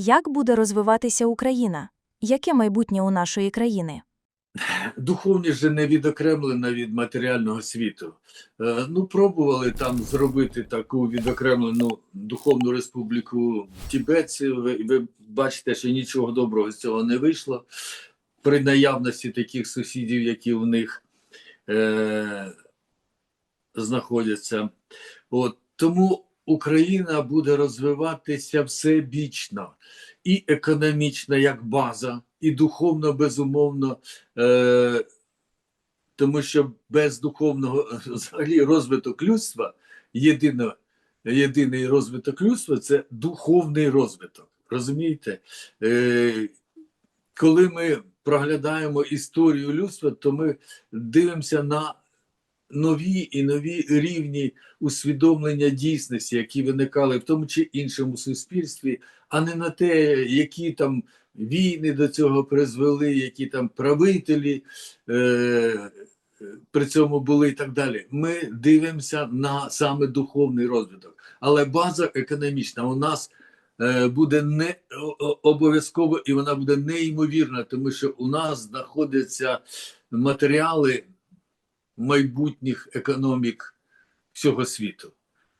Як буде розвиватися Україна? Яке майбутнє у нашої країни? Духовність же не відокремлена від матеріального світу. Е, Ну, пробували там зробити таку відокремлену духовну республіку тібетців. Ви, ви бачите, що нічого доброго з цього не вийшло при наявності таких сусідів, які в них е, знаходяться. От тому Україна буде розвиватися всебічно і економічно як база, і духовно безумовно. Е, тому що без духовного взагалі розвиток людства, єдино, єдиний розвиток людства це духовний розвиток. Розумієте? Е, коли ми проглядаємо історію людства, то ми дивимося на нові і нові рівні усвідомлення дійсності, які виникали в тому чи іншому суспільстві, а не на те, які там війни до цього призвели, які там правителі е, при цьому були і так далі. Ми дивимося на саме духовний розвиток, але база економічна у нас е, буде не обов'язково і вона буде неймовірна, тому що у нас знаходяться матеріали майбутніх економік всього світу.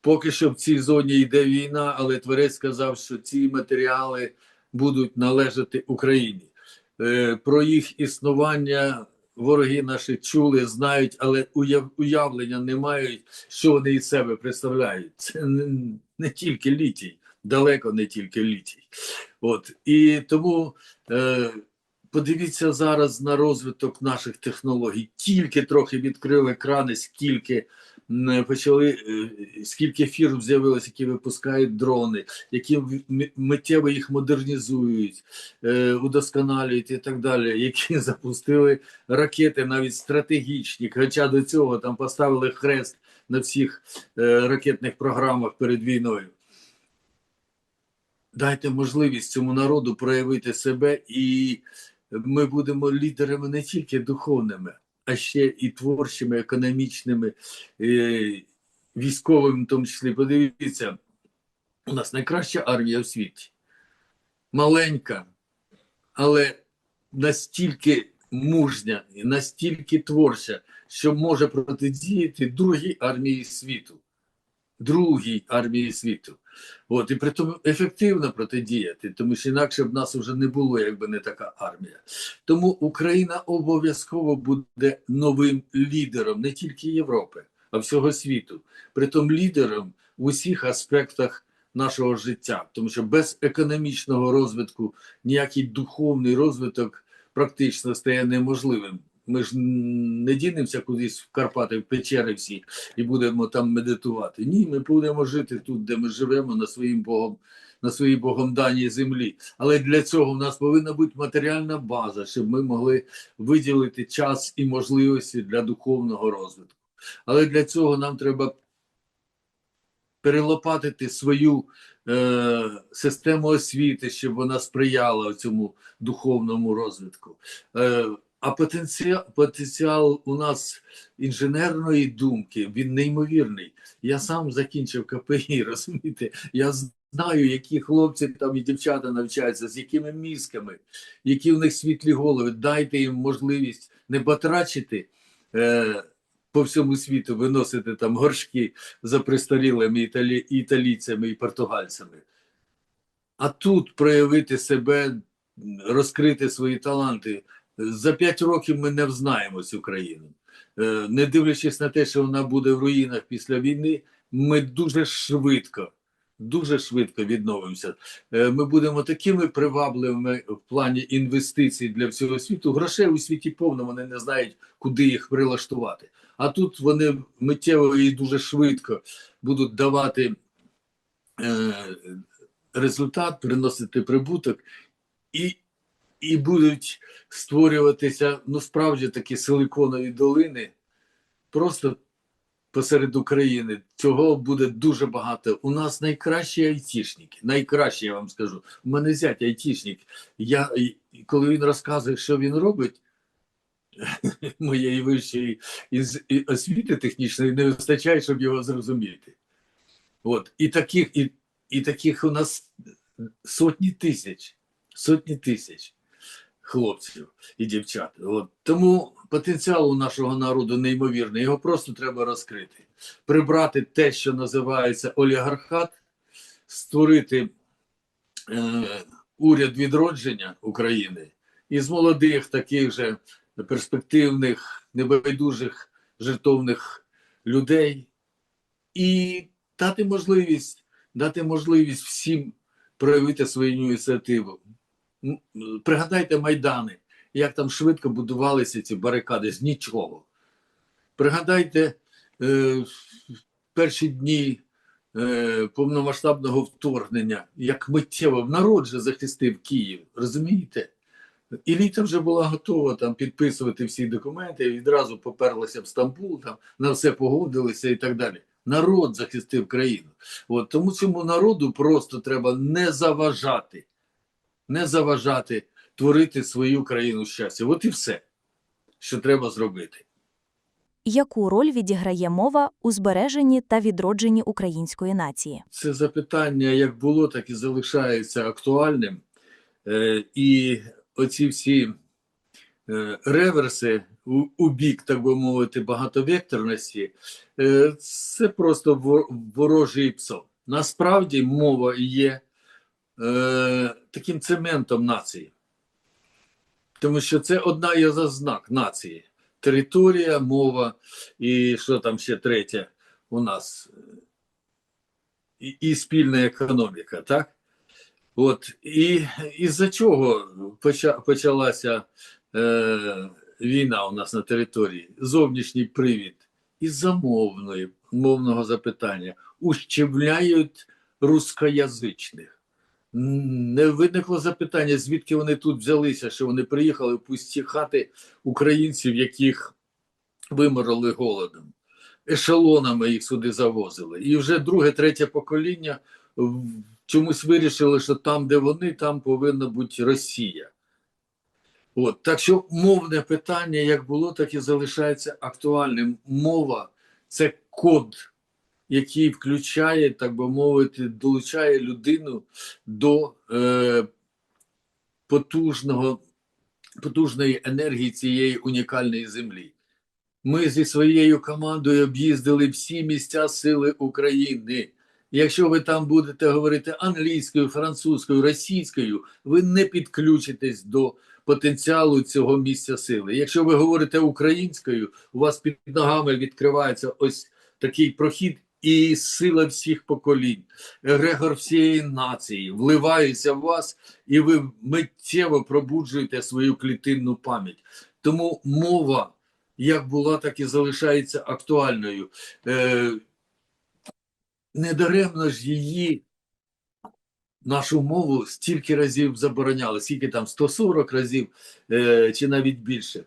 Поки що в цій зоні йде війна, але Творець сказав, що ці матеріали будуть належати Україні. Е, Про їх існування вороги наші чули, знають, але уявлення не мають, що вони із себе представляють. Це не, тільки літій, далеко не тільки літій. От і тому е, подивіться зараз на розвиток наших технологій. Тільки трохи відкрили крани, скільки почали, е, скільки фірм з'явилось, які випускають дрони, які миттєво їх модернізують, е, удосконалюють і так далі, які запустили ракети навіть стратегічні. Хоча до цього там поставили хрест на всіх е, ракетних програмах перед війною. Дайте можливість цьому народу проявити себе, і ми будемо лідерами не тільки духовними, а ще і творчими, економічними, е, військовими, в тому числі. Подивіться, у нас найкраща армія в світі. Маленька, але настільки мужня і настільки творча, що може протидіяти другій армії світу. Другій армії світу. От, і при тому ефективно протидіяти, тому що інакше б нас вже не було, якби не така армія. Тому Україна обов'язково буде новим лідером не тільки Європи, а всього світу. Притом лідером в усіх аспектах нашого життя, тому що без економічного розвитку ніякий духовний розвиток практично стає неможливим. Ми ж не дінемося кудись в Карпати, в печери всі і будемо там медитувати. Ні, ми будемо жити тут, де ми живемо на своїм Богом, на своїй Богом даній землі. Але для цього в нас повинна бути матеріальна база, щоб ми могли виділити час і можливості для духовного розвитку. Але для цього нам треба перелопатити свою е, систему освіти, щоб вона сприяла цьому духовному розвитку. Е, а потенціал, потенціал у нас інженерної думки він неймовірний. Я сам закінчив КПІ, розумієте? Я знаю, які хлопці там і дівчата навчаються, з якими мізками, які в них світлі голови. Дайте їм можливість не батрачити е, по всьому світу, виносити там горшки за пристарілими італі, італійцями і португальцями. А тут проявити себе, розкрити свої таланти. За п'ять років ми не взнаємо цю країну. Е, Не дивлячись на те, що вона буде в руїнах після війни, ми дуже швидко, дуже швидко відновимося. Е, Ми будемо такими привабливими в плані інвестицій для всього світу. Грошей у світі повно, вони не знають, куди їх прилаштувати. А тут вони миттєво і дуже швидко будуть давати е, результат, приносити прибуток і, і будуть створюватися ну справді такі силиконові долини просто посеред України. Цього буде дуже багато. У нас найкращі айтішники, найкращі, я вам скажу. У мене зять айтішник. Я, коли він розказує, що він робить, моєї вищої із- освіти технічної не вистачає, щоб його зрозуміти. От. І таких, і, і таких у нас сотні тисяч, сотні тисяч хлопців і дівчат. От. Тому потенціал у нашого народу неймовірний, його просто треба розкрити, прибрати те, що називається олігархат, створити е, уряд відродження України із молодих, таких же перспективних, небайдужих, жертовних людей і дати можливість, дати можливість всім проявити свою ініціативу. Пригадайте майдани, як там швидко будувалися ці барикади з нічого. Пригадайте е, перші дні е, повномасштабного вторгнення, як миттєво народ же захистив Київ, розумієте? Еліта вже була готова там підписувати всі документи, і відразу поперлася в Стамбул, там на все погодилися і так далі. Народ захистив країну. От тому цьому народу просто треба не заважати, не заважати творити свою країну щастя. От і все, що треба зробити. Яку роль відіграє мова у збереженні та відродженні української нації? Це запитання як було, так і залишається актуальним. Е, і оці всі е, реверси у, у бік, так би мовити, багатовекторності, е, це просто ворожий псо. Насправді мова є е, таким цементом нації. Тому що це одна із ознак нації. Територія, мова і що там ще третє у нас і, і спільна економіка, так? От і із-за чого почалася е, війна у нас на території? Зовнішній привід із-за мовної, мовного запитання ущемляють рускоязичних. Не виникло запитання, звідки вони тут взялися, що вони приїхали в пусті хати українців, яких виморили голодом ешелонами їх сюди завозили. І вже друге, третє покоління чомусь вирішили, що там, де вони, там повинна бути Росія. От, так що мовне питання як було, так і залишається актуальним. Мова це код, який включає, так би мовити, долучає людину до е, потужного, потужної енергії цієї унікальної землі. Ми зі своєю командою об'їздили всі місця сили України. Якщо ви там будете говорити англійською, французькою, російською, ви не підключитесь до потенціалу цього місця сили. Якщо ви говорите українською, у вас під ногами відкривається ось такий прохід і сила всіх поколінь, егрегор всієї нації вливається в вас, і ви миттєво пробуджуєте свою клітинну пам'ять. Тому мова як була, так і залишається актуальною. Е, недаремно ж її, нашу мову, стільки разів забороняли, скільки там 140 разів е, чи навіть більше,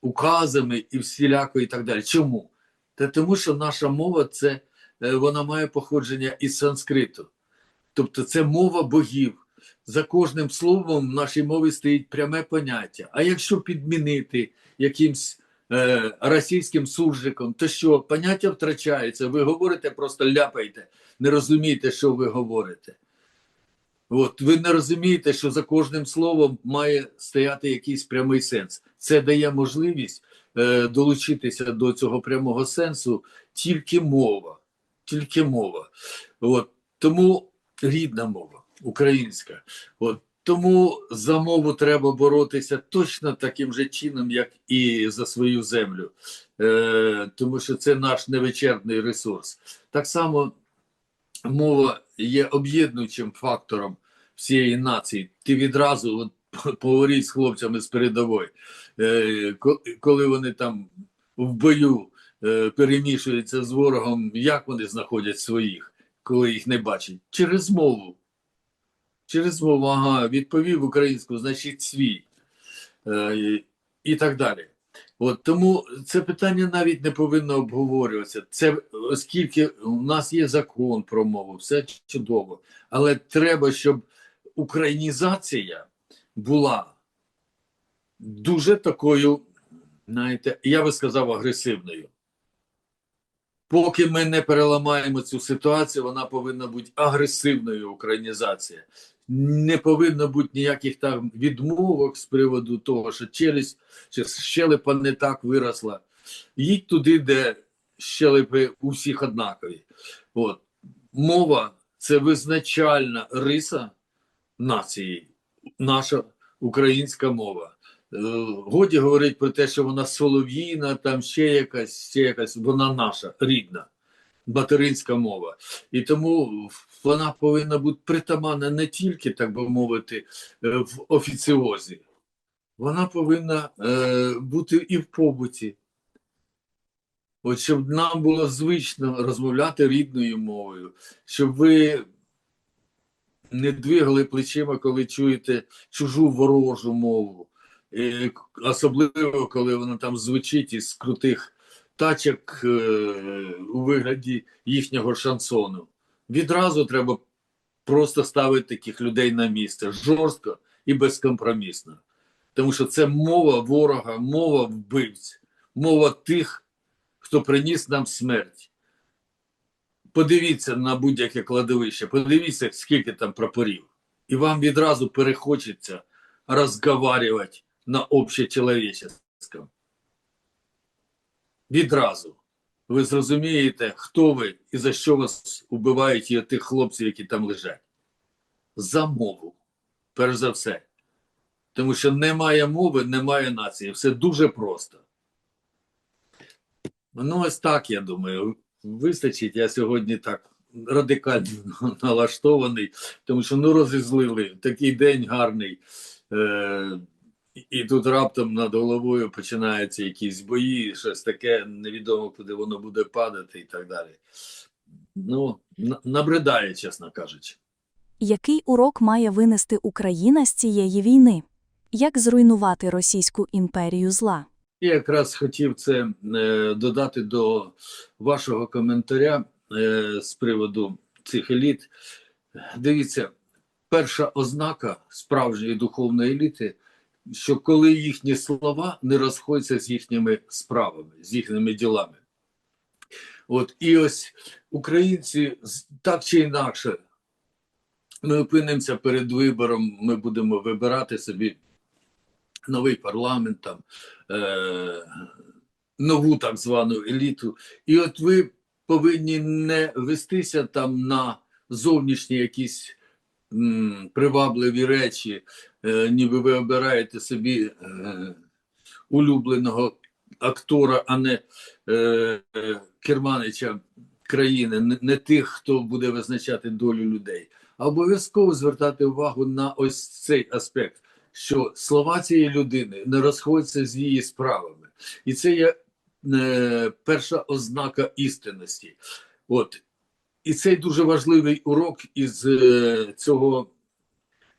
указами і всіляко і так далі. Чому? Та тому, що наша мова це вона має походження із санскриту. Тобто це мова богів. За кожним словом в нашій мові стоїть пряме поняття. А якщо підмінити якимсь е, російським суржиком, то що поняття втрачається, ви говорите, просто ляпаєте, не розумієте, що ви говорите. От ви не розумієте, що за кожним словом має стояти якийсь прямий сенс. Це дає можливість е, долучитися до цього прямого сенсу тільки мова. Тільки мова. От. Тому рідна мова, українська. От. Тому за мову треба боротися точно таким же чином, як і за свою землю, е, тому що це наш невичерпний ресурс. Так само мова є об'єднуючим фактором всієї нації. Ти відразу от, поговоріть з хлопцями з передової, е, коли вони там в бою перемішуються з ворогом, як вони знаходять своїх, коли їх не бачать? Через мову. Через мову, ага, відповів українську, значить свій. Е, і так далі. От тому це питання навіть не повинно обговорюватися. Це оскільки у нас є закон про мову, все чудово. Але треба, щоб українізація була дуже такою, знаєте, я би сказав, агресивною. Поки ми не переламаємо цю ситуацію, вона повинна бути агресивною українізація. Не повинно бути ніяких там відмовок з приводу того, що челюсть чи щелепа не так виросла. Їдь туди, де щелепи у всіх однакові. От. Мова це визначальна риса нації, наша українська мова. Е, Годі говорить про те, що вона солов'їна, там ще якась, ще якась, вона наша рідна, материнська мова. І тому вона повинна бути притаманна не тільки, так би мовити, е, в офіціозі. Вона повинна е, бути і в побуті. От щоб нам було звично розмовляти рідною мовою, щоб ви не двигали плечима, коли чуєте чужу ворожу мову. І особливо, коли вона там звучить із крутих тачок е, у вигляді їхнього шансону. Відразу треба просто ставити таких людей на місце жорстко і безкомпромісно. Тому що це мова ворога, мова вбивць, мова тих, хто приніс нам смерть. Подивіться на будь-яке кладовище, подивіться, скільки там прапорів. І вам відразу перехочеться розговарювати на общечеловеческом. Відразу. Ви зрозумієте, хто ви і за що вас убивають і тих хлопців, які там лежать. За мову, перш за все. Тому що немає мови, немає нації. Все дуже просто. Ну, ось так, я думаю, вистачить. Я сьогодні так радикально налаштований, тому що ну розізлили такий день гарний. Е- і тут раптом над головою починаються якісь бої, щось таке, невідомо, куди воно буде падати і так далі. Ну, набридає, чесно кажучи. Який урок має винести Україна з цієї війни? Як зруйнувати Російську імперію зла? Я якраз хотів це е, додати до вашого коментаря е, з приводу цих еліт. Дивіться, перша ознака справжньої духовної еліти, що коли їхні слова не розходяться з їхніми справами, з їхніми ділами. От і ось українці так чи інакше, ми опинимося перед вибором, ми будемо вибирати собі новий парламент, там, е, нову так звану еліту. І от ви повинні не вестися там на зовнішні якісь м, привабливі речі, ніби ви обираєте собі е, улюбленого актора, а не е, е, керманича країни, не, тих, хто буде визначати долю людей. А обов'язково звертати увагу на ось цей аспект що слова цієї людини не розходяться з її справами, і це є е, перша ознака істинності. От і цей дуже важливий урок із е, цього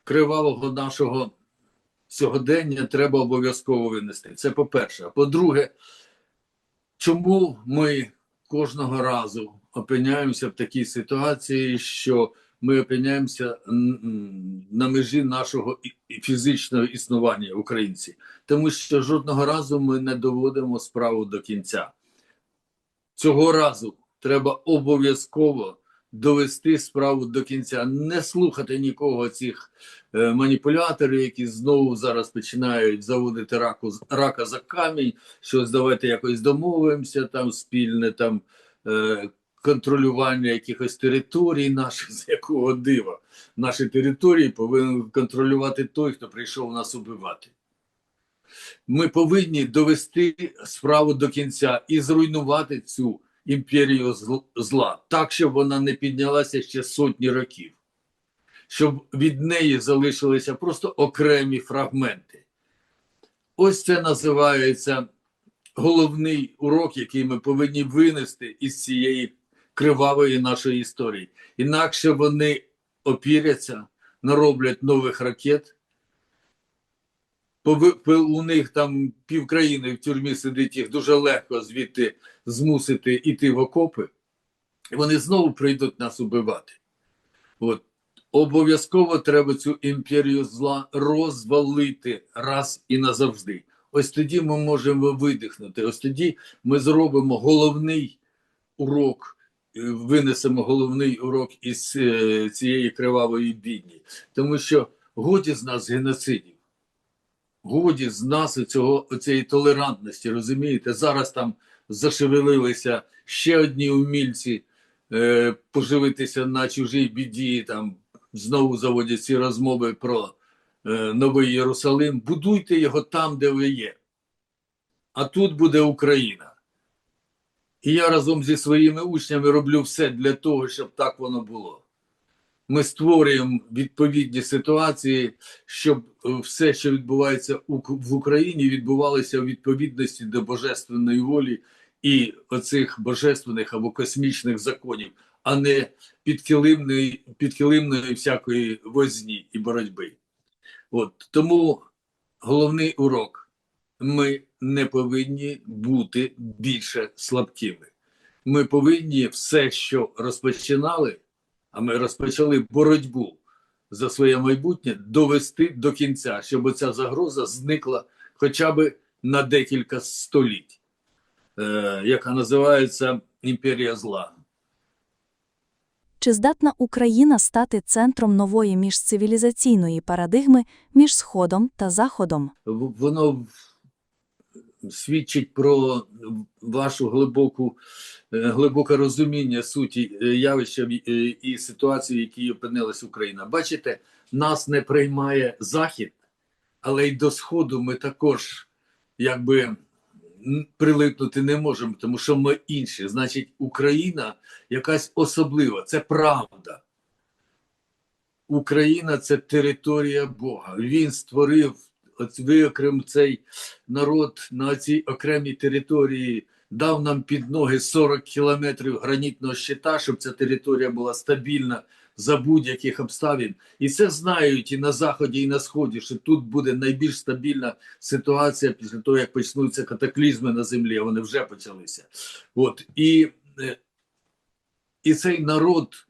кривавого нашого сьогодення треба обов'язково винести. Це по-перше. А по-друге, чому ми кожного разу опиняємося в такій ситуації, що ми опиняємося на межі нашого фізичного існування українці, тому що жодного разу ми не доводимо справу до кінця. Цього разу треба обов'язково довести справу до кінця, не слухати нікого цих е, маніпуляторів, які знову зараз починають заводити раку рака за камінь. Щось давайте якось домовимося, там спільне там. Е, контролювання якихось територій наших, з якого дива. Наші території повинен контролювати той, хто прийшов нас убивати. Ми повинні довести справу до кінця і зруйнувати цю імперію зла так, щоб вона не піднялася ще сотні років, щоб від неї залишилися просто окремі фрагменти. Ось це називається головний урок, який ми повинні винести із цієї кривавої нашої історії. Інакше вони опіряться, нароблять нових ракет. У них там півкраїни в тюрмі сидить, їх дуже легко звідти змусити йти в окопи. І вони знову прийдуть нас убивати. От. Обов'язково треба цю імперію зла розвалити раз і назавжди. Ось тоді ми можемо видихнути. Ось тоді ми зробимо головний урок, е, винесемо головний урок із е, цієї кривавої бідні. Тому що годі з нас геноцидів, годі з нас цього, цієї толерантності, розумієте? Зараз там зашевелилися ще одні умільці е, поживитися на чужій біді, там знову заводять ці розмови про е, Новий Єрусалим. Будуйте його там, де ви є. А тут буде Україна. І я разом зі своїми учнями роблю все для того, щоб так воно було. Ми створюємо відповідні ситуації, щоб е, все, що відбувається в Україні, відбувалося у відповідності до божественної волі і оцих божественних або космічних законів, а не підкилимної, всякої возні і боротьби. От тому головний урок: ми не повинні бути більше слабкими. Ми повинні все, що розпочинали, а ми розпочали боротьбу за своє майбутнє, довести до кінця, щоб ця загроза зникла хоча б на декілька століть, е, яка називається імперія зла. Чи здатна Україна стати центром нової міжцивілізаційної парадигми між Сходом та Заходом? Воно свідчить про вашу глибоку, е, глибоке розуміння суті е, явища е, і ситуації, в якій опинилась Україна. Бачите, нас не приймає Захід, але й до Сходу ми також якби прилипнути не можемо, тому що ми інші. Значить, Україна якась особлива, це правда. Україна це територія Бога. Він створив, от виокрем цей народ на цій окремій території, дав нам під ноги 40 кілометрів гранітного щита, щоб ця територія була стабільна за будь-яких обставин. І це знають і на заході, і на сході, що тут буде найбільш стабільна ситуація після того, як почнуться катаклізми на землі. Вони вже почалися. От і, е, і цей народ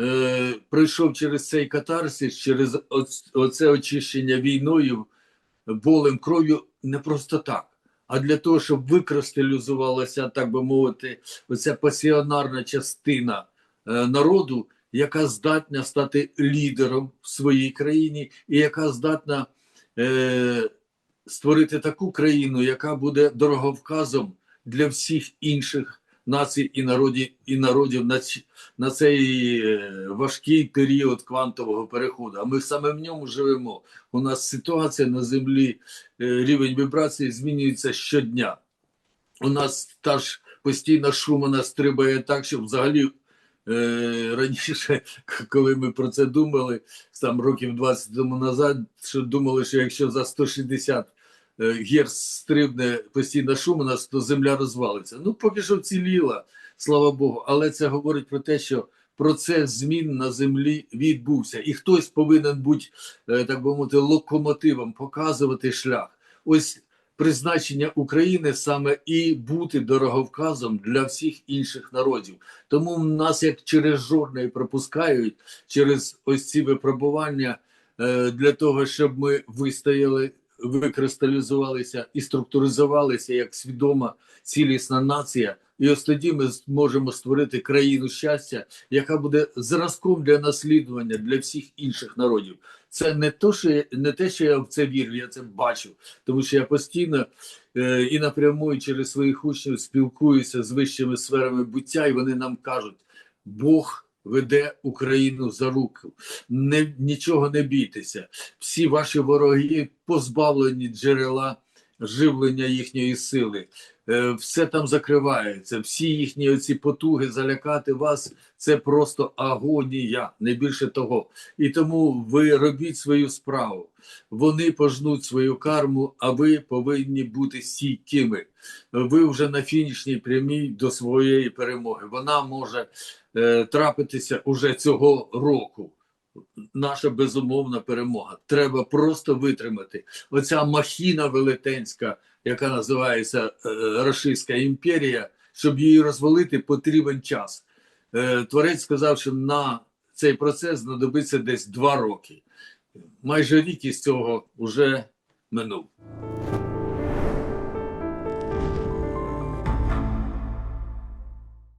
е, пройшов через цей катарсис, через оц- оце очищення війною, болем, кров'ю не просто так, а для того, щоб викристалізувалася, так би мовити, оця пасіонарна частина е, народу, яка здатна стати лідером в своїй країні, і яка здатна е, створити таку країну, яка буде дороговказом для всіх інших націй і народів, і народів на, на цей е, важкий період квантового переходу. А ми саме в ньому живемо. У нас ситуація на землі, е, рівень вібрації змінюється щодня. У нас та ж постійна шумана стрибає так, що взагалі е, раніше, коли ми про це думали, там років 20 тому назад, що думали, що якщо за 160 е, герц стрибне постійна шумана, то земля розвалиться. Ну, поки що вціліла, слава Богу. Але це говорить про те, що процес змін на землі відбувся, і хтось повинен бути, е, так би мовити, локомотивом, показувати шлях. Ось призначення України саме і бути дороговказом для всіх інших народів. Тому нас як через жорне пропускають через ось ці випробування е, для того, щоб ми вистояли, викристалізувалися і структуризувалися як свідома цілісна нація. І ось тоді ми зможемо створити країну щастя, яка буде зразком для наслідування для всіх інших народів. Це не то, що я- не те, що я в це вірю, я це бачу, тому що я постійно е, і напряму і через своїх учнів спілкуюся з вищими сферами буття, і вони нам кажуть: Бог веде Україну за руку. Не, нічого не бійтеся. Всі ваші вороги позбавлені джерела живлення їхньої сили. Е, Все там закривається, всі їхні оці потуги залякати вас це просто агонія, не більше того. І тому ви робіть свою справу. Вони пожнуть свою карму, а ви повинні бути стійкими. Ви вже на фінішній прямій до своєї перемоги. Вона може е, трапитися уже цього року. Наша безумовна перемога. Треба просто витримати. Оця махіна велетенська, яка називається е, Рашистська імперія, щоб її розвалити, потрібен час. Е, Творець сказав, що на цей процес знадобиться десь два роки. Майже рік із цього вже минув.